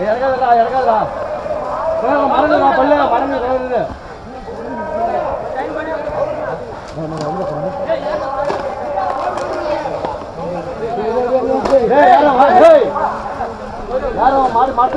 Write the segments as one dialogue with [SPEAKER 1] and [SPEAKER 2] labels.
[SPEAKER 1] இறக்காதடா இறக்காதடா மறந்துடா பல்ல மறந்து கலந்து யாரும் மாட்டு மாட்டு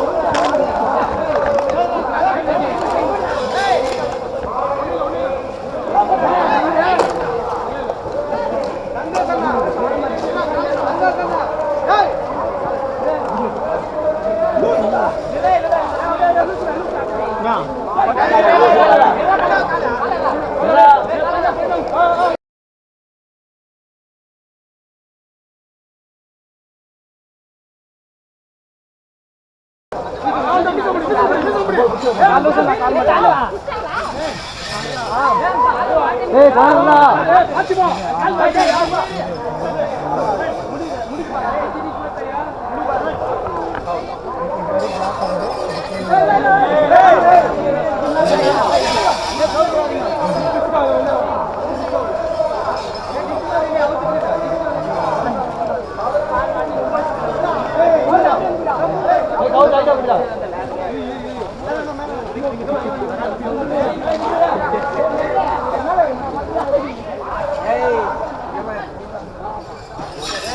[SPEAKER 1] ஏய் காணுடா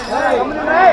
[SPEAKER 2] Hey!